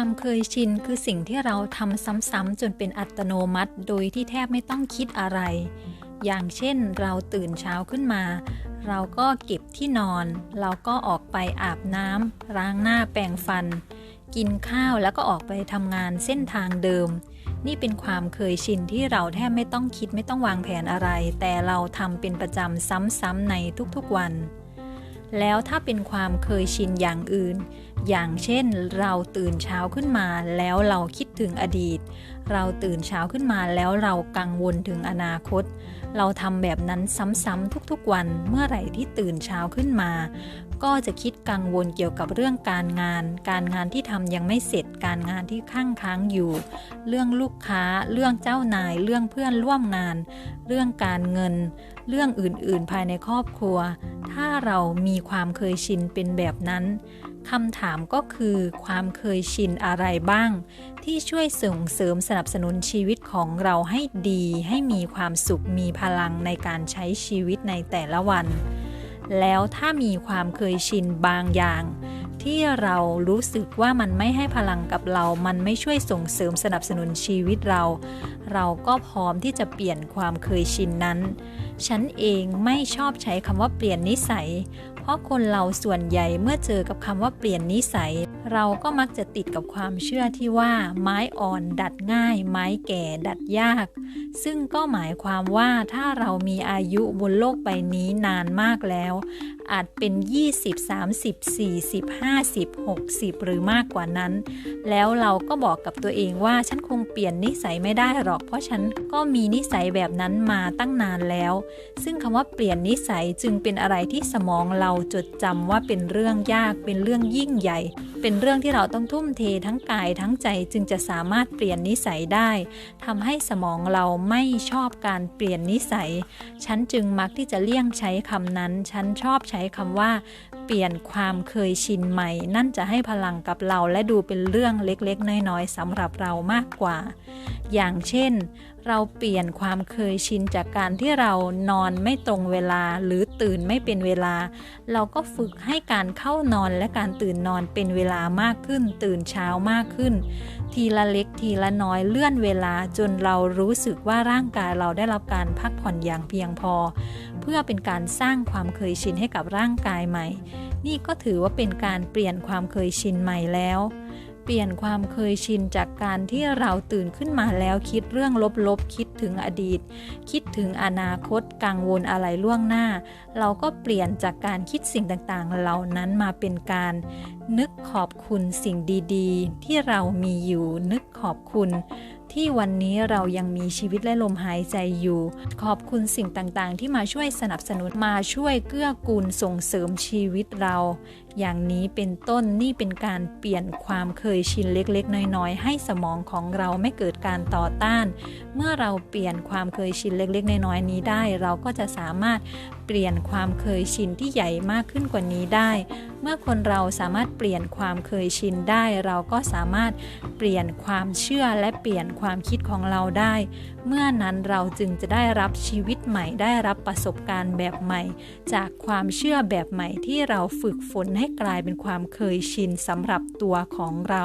ความเคยชินคือสิ่งที่เราทำซ้ำๆจนเป็นอัตโนมัติ โดยที่แทบไม่ต้องคิดอะไร อย่างเช่นเราตื่นเช้าขึ้นมา เราก็เก็บที่นอน เราก็ออกไปอาบน้ำล้างหน้าแปรงฟัน กินข้าวแล้วก็ออกไปทำงานเส้นทางเดิม นี่เป็นความเคยชินที่เราแทบไม่ต้องคิดไม่ต้องวางแผนอะไร แต่เราทำเป็นประจำซ้ำๆในทุกๆวัน แล้วถ้าเป็นความเคยชินอย่างอื่น อย่างเช่น เราตื่นเช้าขึ้นมาแล้วเราคิดถึงอดีต เราตื่นเช้าขึ้นมาแล้วเรากังวลถึงอนาคต เราทำแบบนั้นซ้ำๆทุกๆวันเมื่อไหร่ที่ตื่นเช้าขึ้นมา ก็จะคิดกังวลเกี่ยวกับเรื่องการงาน การงานที่ทำยังไม่เสร็จการงานที่ข้างค้างอยู่ เรื่องลูกค้า เรื่องเจ้านาย เรื่องเพื่อนร่วมงาน เรื่องการเงิน เรื่องอื่นๆ ภายในครอบครัว ถ้าเรามีความเคยชินเป็นแบบนั้น คำถามก็คือความเคยชินอะไรบ้าง ที่ช่วยส่งเสริมสนับสนุนชีวิตของเราให้ดี ให้มีความสุขมีพลังในการใช้ชีวิตในแต่ละวัน แล้วถ้ามีความเคยชินบางอย่าง ที่เรารู้สึกว่ามันไม่ให้พลังกับเรา มันไม่ช่วยส่งเสริมสนับสนุนชีวิตเรา เราก็พร้อมที่จะเปลี่ยนความเคยชินนั้น ฉันเองไม่ชอบใช้คำว่าเปลี่ยนนิสัย เพราะคนเราส่วนใหญ่เมื่อเจอกับคำว่าเปลี่ยนนิสัย เราก็มักจะติดกับความเชื่อที่ว่า ไม้อ่อนดัดง่าย ไม้แก่ดัดยาก ซึ่งก็หมายความว่าถ้าเรามีอายุบนโลกใบนี้นานมากแล้ว อาจเป็น 20 30 40 50 60 หรือมากกว่านั้น แล้วเราก็บอกกับตัวเองว่าฉันคงเปลี่ยนนิสัยไม่ได้หรอกเพราะฉันก็มีนิสัยแบบนั้นมาตั้งนานแล้ว ซึ่งคำว่าเปลี่ยนนิสัยจึงเป็นอะไรที่สมองเราจดจำว่าเป็นเรื่องยาก เป็นเรื่องยิ่งใหญ่ เป็นเรื่องที่เราต้องทุ่มเททั้งกายทั้งใจจึงจะสามารถเปลี่ยนนิสัยได้ทำให้สมองเราไม่ชอบการเปลี่ยนนิสัย ฉันจึงมักที่จะเลี่ยงใช้คำนั้น ฉันชอบใช้คำว่าเปลี่ยนความเคยชินใหม่ นั่นจะให้พลังกับเราและดูเป็นเรื่องเล็กๆ น้อยๆสำหรับเรามากกว่า อย่างเช่นช่น เราเปลี่ยนความเคยชินจากการที่เรานอนไม่ตรงเวลาหรือตื่นไม่เป็นเวลา เราก็ฝึกให้การเข้านอนและการตื่นนอนเป็นเวลามากขึ้น ตื่นเช้ามากขึ้น ทีละเล็กทีละน้อยเลื่อนเวลาจนเรารู้สึกว่าร่างกายเราได้รับการพักผ่อนอย่างเพียงพอ เพื่อเป็นการสร้างความเคยชินให้กับร่างกายใหม่ นี่ก็ถือว่าเป็นการเปลี่ยนความเคยชินใหม่แล้ว เปลี่ยนความเคยชินจากการที่เราตื่นขึ้นมาแล้วคิดเรื่องลบๆ คิดถึงอดีต คิดถึงอนาคตกังวลอะไรล่วงหน้า เราก็เปลี่ยนจากการคิดสิ่งต่างๆ เหล่านั้นมาเป็นการ นึกขอบคุณสิ่งดีๆ ที่เรามีอยู่นึกขอบคุณที่วันนี้เรายังมีชีวิตและลมหายใจอยู่ ขอบคุณสิ่งต่างๆ ที่มาช่วยสนับสนุนมาช่วยเกื้อกูลส่งเสริมชีวิตเรา อย่างนี้เป็นต้นนี่เป็นการเปลี่ยนความเคยชินเล็กๆ น้อยๆ ให้สมองของเราไม่เกิดการต่อต้าน เมื่อเราเปลี่ยนความเคยชินเล็กๆ น้อยๆ นี้ได้ เราก็จะสามารถเปลี่ยนความเคยชินที่ใหญ่มากขึ้นกว่านี้ได้ เมื่อคนเราสามารถเปลี่ยนความเคยชินได้ เราก็สามารถเปลี่ยนความเชื่อและเปลี่ยนความคิดของเราได้ เมื่อนั้นเราจึงจะได้รับชีวิตใหม่ได้รับประสบการณ์แบบใหม่ จากความเชื่อแบบใหม่ที่เราฝึกฝนให้กลายเป็นความเคยชินสำหรับตัวของเรา